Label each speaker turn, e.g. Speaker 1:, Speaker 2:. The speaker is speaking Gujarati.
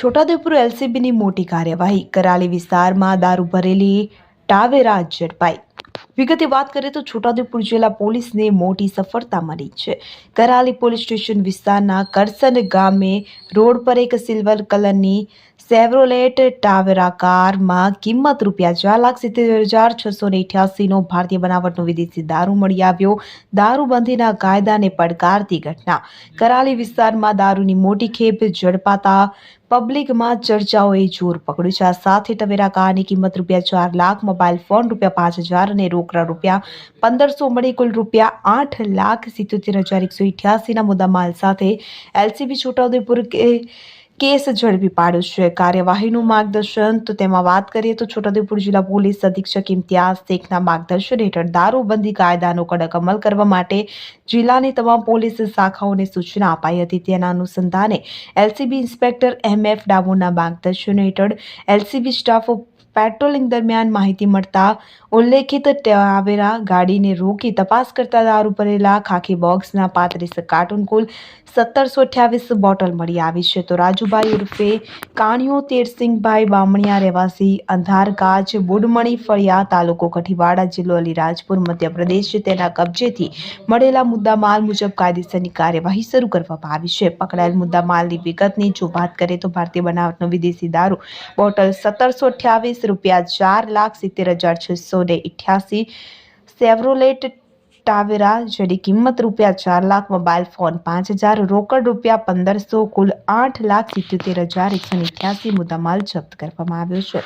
Speaker 1: છોટાઉદેપુર એલસીબીની મોટી કાર્યવાહી. કરાલી વિસ્તારમાં દારૂ ભરેલી ટાવેરા ઝડપાઈ. વિગતે વાત કરીએ તો છોટાઉદેપુર જિલ્લા પોલીસને મોટી સફળતા મળી છે. કરાલી પોલીસ સ્ટેશન વિસ્તારના કરસન ગામે રોડ પર એક સિલ્વર કલરની સેવરોલેટ ટાવેરા કારમાં કિંમત રૂપિયા ચાર લાખ સિત્તેર હજાર છસો ને અઠ્યાસીનો ભારતીય બનાવટનો વિદેશી દારૂ મળી આવ્યો. દારૂબંધીના કાયદાને પડકારતી ઘટના. કરાલી વિસ્તારમાં દારૂની મોટી ખેપ ઝડપાતા પબ્લિકમાં ચર્ચાઓએ જોર પકડ્યું છે. આ સાથે ટવેરા કારની કિંમત રૂપિયા ચાર લાખ, મોબાઈલ ફોન રૂપિયા પાંચ હજાર અને રોકડા રૂપિયા પંદરસો મળી કુલ રૂપિયા આઠ લાખ સિત્યોતેર હજાર એકસો અઠ્યાસીના મુદ્દામાલ સાથે એલસીબી છોટાઉદેપુર કેસ ઝડપી પાડ્યો છે. કાર્યવાહીનું માર્ગદર્શન તો તેમાં વાત કરીએ તો છોટાઉદેપુર જિલ્લા પોલીસ અધિક્ષક ઇમ્તિયાઝ શેખના માર્ગદર્શન હેઠળ દારૂબંધી કાયદાનો કડક અમલ કરવા માટે જિલ્લાની તમામ પોલીસ શાખાઓને સૂચના અપાઈ હતી. તેના અનુસંધાને એલસીબી ઇન્સ્પેક્ટર એમ એફ ડામોરના માર્ગદર્શન હેઠળ એલસીબી સ્ટાફ પેટ્રોલિંગ દરમિયાન માહિતી મળતા ઉલ્લેખિત ટાવેરા ગાડીને રોકી તપાસ કરતા દારૂ ભરેલા ખાખી બોક્સના પાંત્રીસ કાર્ટૂન કુલ સત્તરસો અઠ્યાવીસ બોટલ મળી આવી છે. તો રાજુભાઈ ઉર્ફે કાણિયો તેરસિંહભાઈ બામણિયા રહેવાસી અંધારગાજ બુડમણી ફળિયા તાલુકો કઠીવાડા જિલ્લો અલીરાજપુર, મધ્યપ્રદેશ તેના કબજેથી મળેલા મુદ્દામાલ મુજબ કાયદેસરની કાર્યવાહી શરૂ કરવામાં આવી છે. પકડાયેલ મુદ્દામાલની વિગતની જો વાત કરીએ તો ભારતીય બનાવટનો વિદેશી દારૂ બોટલ સત્તરસો અઠ્યાવીસ રૂપિયા ચાર લાખ સિત્તેર હજાર છસો ને ઇઠ્યાસી. સેવરોલેટ ટાવેરા જેની કિંમત રૂપિયા ચાર લાખ, મોબાઈલ ફોન પાંચ હજાર, રોકડ રૂપિયા પંદરસો, કુલ આઠ લાખ સિત્યોતેર હજાર એકસો ઇઠ્યાસી મુદ્દામાલ જપ્ત કરવામાં આવ્યો છે.